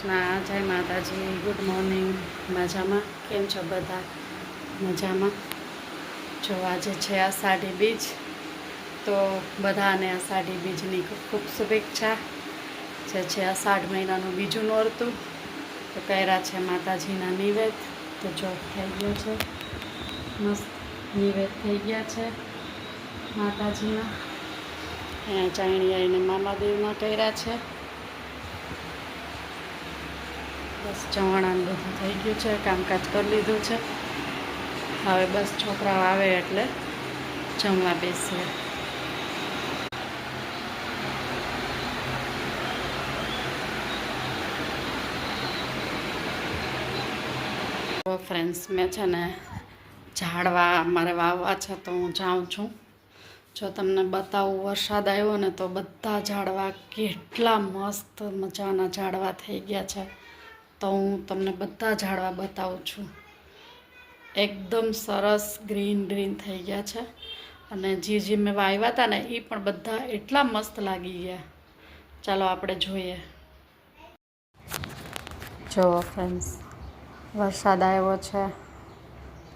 કૃષ્ણ, જય માતાજી, good morning, મજામાં? કેમ છો બધા? મજામાં? જો આજે છે આષાઢી બીજ, તો બધાને આષાઢી બીજની ખૂબ શુભેચ્છા. જે છે અષાઢ મહિનાનું બીજું નોરતું, તો કર્યા છે માતાજીના નિવેદ. તો જો થઈ ગયો છે. મસ્ત નિવેદ થઈ ગયા છે માતાજીના. અહીંયા ચાણીયા એને મામાદેવના કર્યા છે. બસ ચવાણાને બધું થઈ ગયું છે, કામકાજ કરી લીધું છે. હવે બસ છોકરાઓ આવે એટલે જમવા બેસીએ ફ્રેન્ડ્સ મેં છે ને ઝાડવા, મારે વાવવા છે તો હું જાઉં છું. જો તમને બતાવું, વરસાદ આવ્યો ને તો બધા ઝાડવા કેટલા મસ્ત મજાના ઝાડવા થઈ ગયા છે. તો હું તમને બધા ઝાડવા બતાવું છું. એકદમ સરસ ગ્રીન ગ્રીન થઈ ગયા છે. અને જે જે મેં વાવ્યા હતા ને એ પણ બધા એટલા મસ્ત લાગી ગયા. ચાલો આપણે જોઈએ. જો ફ્રેન્ડ્સ વરસાદ આવ્યો છે.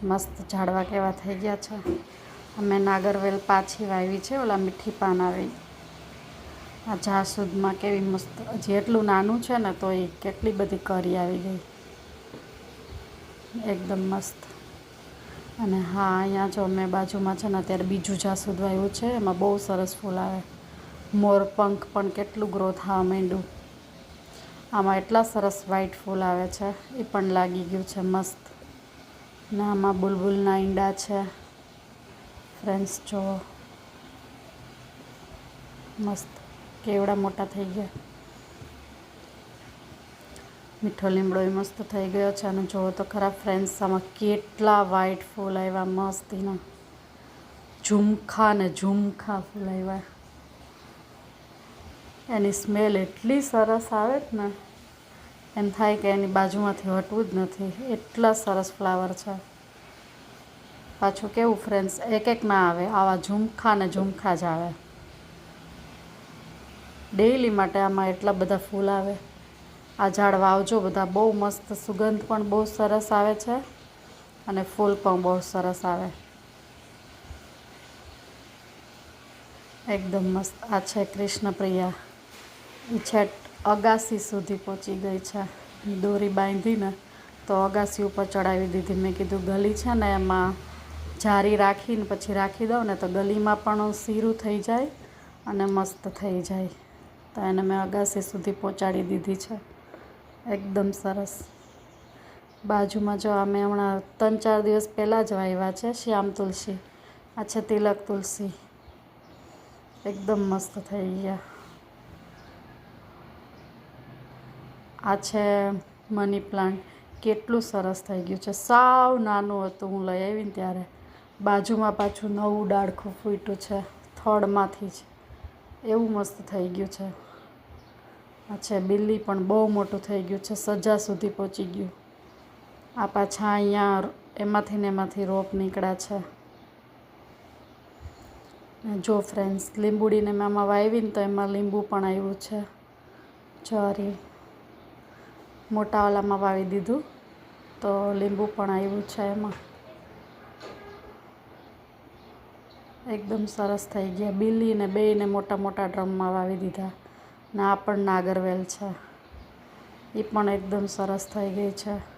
મસ્ત ઝાડવા કેવા થઈ ગયા છે. અમે નાગરવેલ પાછી વાવી છે, ઓલા મીઠી પાન આવી. આ જાસૂદમાં કેવી મસ્ત, હજી એટલું નાનું છે ને તો એ કેટલી બધી કરી આવી ગઈ. એકદમ મસ્ત. અને હા, અહીંયા જો મેં બાજુમાં છે ને અત્યારે બીજું જાસૂદ વાવ્યું છે, એમાં બહુ સરસ ફૂલ આવે. મોરપંખ પણ કેટલું ગ્રો થવા માંડ્યું. આમાં એટલા સરસ વ્હાઈટ ફૂલ આવે છે, એ પણ લાગી ગયું છે મસ્ત. ને આમાં બુલબુલના ઈંડા છે. ફ્રેન્ડ્સ જો મસ્ત. કેવડા મોટા થઈ ગયા. મીઠો લીમડો એ મસ્ત થઈ ગયો છે અને જુઓ તો ખરા ફ્રેન્ડ્સ આમાં કેટલા વ્હાઈટ ફૂલ આવ્યા મસ્તીના ઝુમખા ને ઝુમખા ફૂલ આવ્યા. એની સ્મેલ એટલી સરસ આવે જ ને. એમ થાય કે એની બાજુમાંથી હટવું જ નથી. એટલા સરસ ફ્લાવર છે. પાછું કેવું ફ્રેન્ડ્સ એક એક ના આવે. આવા ઝુમખા ને ઝુમખા જ આવે. ડેઈલી માટે આમાં એટલા બધા ફૂલ આવે. આ ઝાડ વાવજો બધા. બહુ મસ્ત સુગંધ પણ બહુ સરસ આવે છે. અને ફૂલ પણ બહુ સરસ આવે. એકદમ મસ્ત. આ છે કૃષ્ણપ્રિયા. એ છેટ અગાસી સુધી પહોંચી ગઈ છે. દોરી બાંધીને તો અગાસી ઉપર ચડાવી દીધી. મેં કીધું ગલી છે ને એમાં જારી રાખીને પછી રાખી દઉં ને તો ગલીમાં પણ સીરું થઈ જાય અને મસ્ત થઈ જાય. તો એને મેં અગાસી સુધી પહોંચાડી દીધી છે. એકદમ સરસ. બાજુમાં જો અમે હમણાં ત્રણ ચાર દિવસ પહેલાં જ વાવ્યા છે, શ્યામ તુલસી. આ છે તિલક તુલસી. એકદમ મસ્ત થઈ ગયા. આ છે મની પ્લાન્ટ. કેટલું સરસ થઈ ગયું છે. સાવ નાનું હતું. હું લઈ આવીને ત્યારે બાજુમાં પાછું નવું ડાળખું ફૂટ્યું છે. થડમાંથી જ. એવું મસ્ત થઈ ગયું છે. છે બિલ્લી પણ બહુ મોટું થઈ ગયું છે, સજા સુધી પહોંચી ગયું. આ પાછા અહીંયા એમાંથી ને એમાંથી રોપ નીકળ્યા છે. જો ફ્રેન્ડ્સ લીંબુડીને મેં આમાં વાવીને તો એમાં લીંબુ પણ આવ્યું છે. ચોરી મોટા ઓલામાં વાવી દીધું, તો લીંબુ પણ આવ્યું છે એમાં. એકદમ સરસ થઈ ગયા. બિલ્લી ને બેયને મોટા મોટા ડ્રમમાં વાવી દીધા. ને, આ પણ નાગરવેલ છે. એ પણ એકદમ સરસ થઈ ગઈ છે.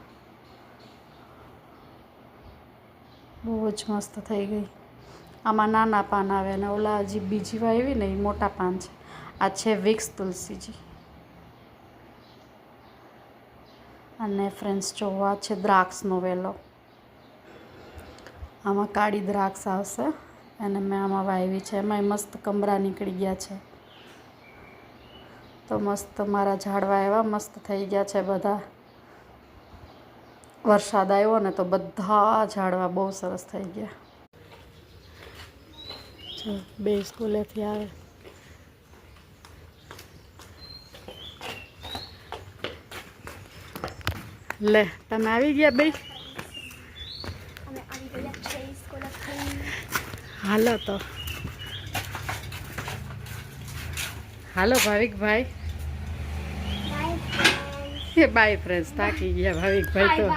બહુ જ મસ્ત થઈ ગઈ. આમાં નાના પાન આવે અને ઓલા હજી બીજી વાવી ને એ મોટા પાન છે. આ છે વિક્સ તુલસીજી. અને ફ્રેન્ડ્સ જોવા છે દ્રાક્ષનો વેલો. આમાં કાળી દ્રાક્ષ આવશે. અને મેં આમાં વાવી છે. એમાંય મસ્ત કમરા નીકળી ગયા છે. તો મસ્ત મારા ઝાડવા એવા મસ્ત થઈ ગયા છે બધા. વરસાદ આવ્યો ને તો બધા ઝાડવા બહુ સરસ થઈ ગયા. બે સ્કૂલેથી આવે. લે તમે આવી ગયા બે અમે આવી ગયા છે સ્કૂલથી. હાલો તો. હાલો ભાવિકભાઈ. બાય ફ્રેન્ડ્સ થાકી ગયા ભાવિકભાઈ તો.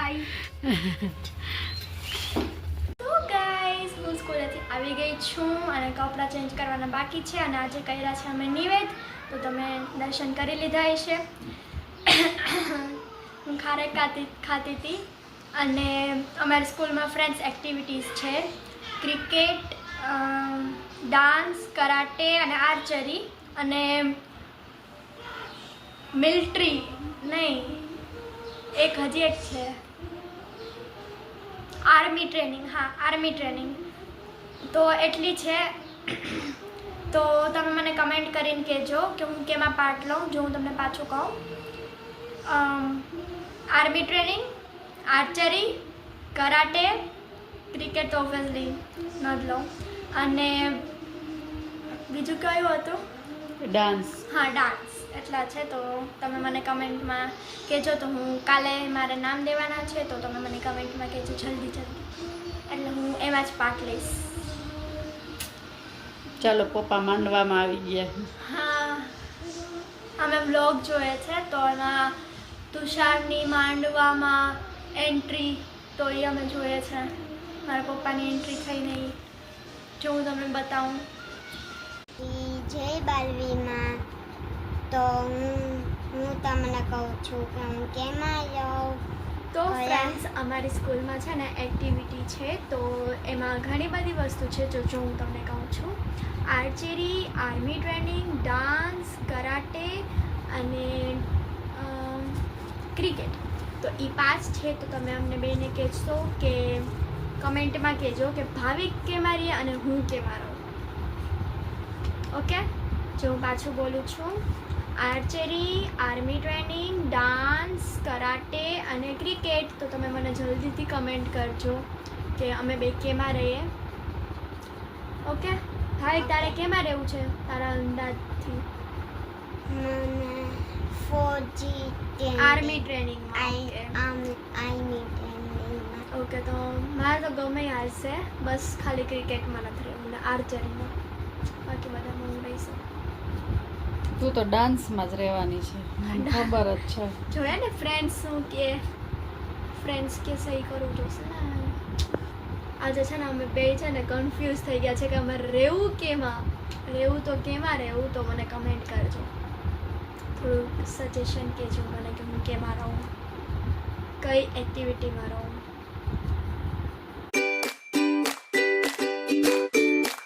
ગાઈસ હું સ્કૂલેથી આવી ગઈ છું અને કપડાં ચેન્જ કરવાના બાકી છે અને આજે કર્યા છે અમે નિવેદ. તો તમે દર્શન કરી લીધા હશે. હું ખારેક ખાતી ખાતી હતી. અને અમારી સ્કૂલમાં ફ્રેન્ડ્સ એક્ટિવિટીઝ છે. ક્રિકેટ ડાન્સ કરાટે અને આર્ચરી અને મિલ્ટ્રી નહીં, એક હજી એક છે. આર્મી ટ્રેનિંગ, હા, આર્મી ટ્રેનિંગ. તો એટલી છે. તો તમે મને કમેન્ટ કરીને કહેજો કે હું કેમાં પાર્ટ લઉં, જો હું તમને પાછું કહું. Army training, archery, karate, cricket obviously ન લઉં. અને બીજું કયું હતું? ડાન્સ હા ડાન્સ એટલા છે તો તમે મને કમેન્ટમાં કહેજો તો હું કાલે મારે નામ દેવાના છે તો તમે મને કમેન્ટમાં કહેજો જલ્દી જલ્દી. એટલે હું એમાં જ પાર્ટ લઈશ. ચાલો પપ્પા માંડવામાં આવી ગયા. હા. અમે વ્લોગ જોઈએ છે તો એમાં તુષારની માંડવામાં એન્ટ્રી તો એ અમે જોઈએ છે. મારા પપ્પાની એન્ટ્રી થઈ નહીં જો હું તમને બતાવું. જય બાલવીમાં. તો હું હું તમને કહું છું કે હું કેમ આવ્યો તો? ફ્રેન્ડ્સ અમારી સ્કૂલમાં છે ને એક્ટિવિટી છે તો એમાં ઘણી બધી વસ્તુ છે જો જો હું તમને કહું છું. Archery army training dance karate અને ક્રિકેટ તો એ પાંચ છે તો તમે અમને બેને કહેશો કે કમેન્ટમાં કહેજો કે ભાવિક કે મારી અને હું કે મારો. ઓકે? જો હું પાછું બોલું છું. Archery army training dance karate અને ક્રિકેટ તો તમે મને જલ્દીથી કમેન્ટ કરજો કે અમે બે કેમાં રહીએ. ઓકે? ભાઈ તારે કેમાં રહેવું છે તારા અંદાજથી? મને ફોજી આર્મી ટ્રેનિંગમાં આર્મી ટ્રેનિંગમાં ઓકે. તો મારે તો ગમે હાલશે. બસ ખાલી ક્રિકેટમાં નથી રહેવું આર્ચરીમાં બાકી બધામાં હું રહીશ. તું તો ડાન્સમાં જ રહેવાની છે. ખબર જ છે. જોયા ને ફ્રેન્ડ્સ શું કે ફ્રેન્ડ્સ કે સહી કરવું જોશે ને? આજે છે ને અમે બે છે ને કન્ફ્યુઝ થઈ ગયા છે કે અમારે રહેવું કેમાં? રહેવું તો કેમાં રહેવું તો મને કમેન્ટ કરજો. થોડુંક સજેશન કહેજો મને કે હું કેમાં રહું. કઈ એક્ટિવિટીમાં રહું?